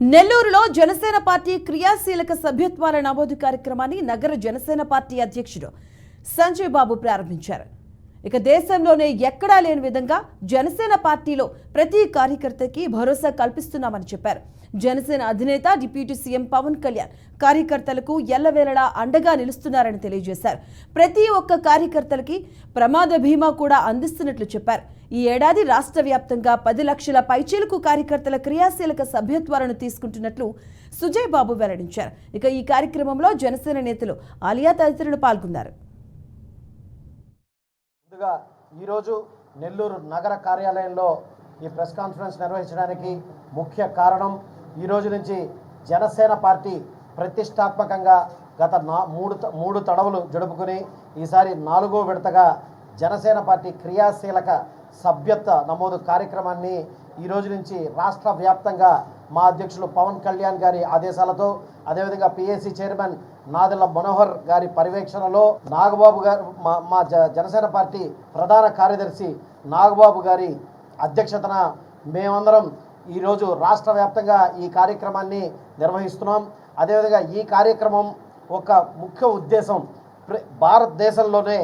నెల్లూరులో జనసేన పార్టీ క్రియాశీలక సభ్యత్వాల నమోదు కార్యక్రమాన్ని నగర జనసేన పార్టీ అధ్యక్షుడు సంజయ్ బాబు ప్రారంభించారు. ఇక దేశంలోనే ఎక్కడా లేని విధంగా జనసేన పార్టీలో ప్రతి కార్యకర్తకి భరోసా కల్పిస్తున్నామని చెప్పారు. జనసేన అధినేత డిప్యూటీ సీఎం పవన్ కళ్యాణ్ కార్యకర్తలకు ఎల్లవేళలా అండగా నిలుస్తున్నారని తెలియజేశారు. ప్రతి ఒక్క కార్యకర్తలకి ప్రమాద బీమా కూడా అందిస్తున్నట్లు చెప్పారు. ఈ ఏడాది రాష్ట్ర వ్యాప్తంగా పది లక్షల పైచీలకు కార్యకర్తల క్రియాశీలక సభ్యత్వాలను తీసుకుంటున్నట్లు సుజయ్ బాబు వెల్లడించారు. ఇక ఈ కార్యక్రమంలో జనసేన నేతలు ఆలియా తదితరులు పాల్గొన్నారు. ముందుగా ఈరోజు నెల్లూరు నగర కార్యాలయంలో ఈ ప్రెస్ కాన్ఫరెన్స్ నిర్వహించడానికి ముఖ్య కారణం ఈ రోజు నుంచి జనసేన పార్టీ ప్రతిష్టాత్మకంగా గత నా మూడు త- మూడు తడవలు జడుపుకుని ఈసారి నాలుగో విడతగా జనసేన పార్టీ క్రియాశీలక సభ్యత నమోదు కార్యక్రమాన్ని ఈ రోజు నుంచి రాష్ట్ర వ్యాప్తంగా మా అధ్యక్షులు పవన్ కళ్యాణ్ గారి ఆదేశాలతో అదేవిధంగా పిఎస్సి చైర్మన్ నాదెల మనోహర్ గారి పర్యవేక్షణలో నాగబాబు గారు మా మా జ- జనసేన పార్టీ ప్రధాన కార్యదర్శి నాగబాబు గారి అధ్యక్షతన మేమందరం ఈరోజు రాష్ట్ర వ్యాప్తంగా ఈ కార్యక్రమాన్ని నిర్వహిస్తున్నాం. అదేవిధంగా ఈ కార్యక్రమం ఒక ముఖ్య ఉద్దేశం భారతదేశంలోనే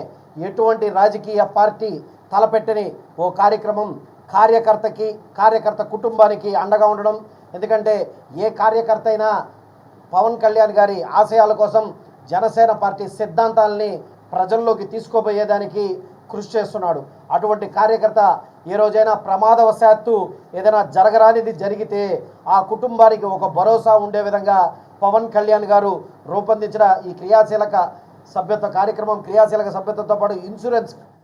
ఎటువంటి రాజకీయ పార్టీ తలపెట్టని ఓ కార్యక్రమం కార్యకర్తకి కార్యకర్త కుటుంబానికి అండగా ఉండడం. ఎందుకంటే ఏ కార్యకర్త అయినా పవన్ కళ్యాణ్ గారి ఆశయాల కోసం జనసేన పార్టీ సిద్ధాంతాలని ప్రజల్లోకి తీసుకోబోయేదానికి కృషి చేస్తున్నాడు. అటువంటి కార్యకర్త ఏ రోజైనా ప్రమాదవశాత్తు ఏదైనా జరగరానిది జరిగితే ఆ కుటుంబానికి ఒక భరోసా ఉండే విధంగా పవన్ కళ్యాణ్ గారు రూపొందించిన ఈ క్రియాశీలక సభ్యత్వ కార్యక్రమం క్రియాశీలక సభ్యత్వంతో పాటు ఇన్సూరెన్స్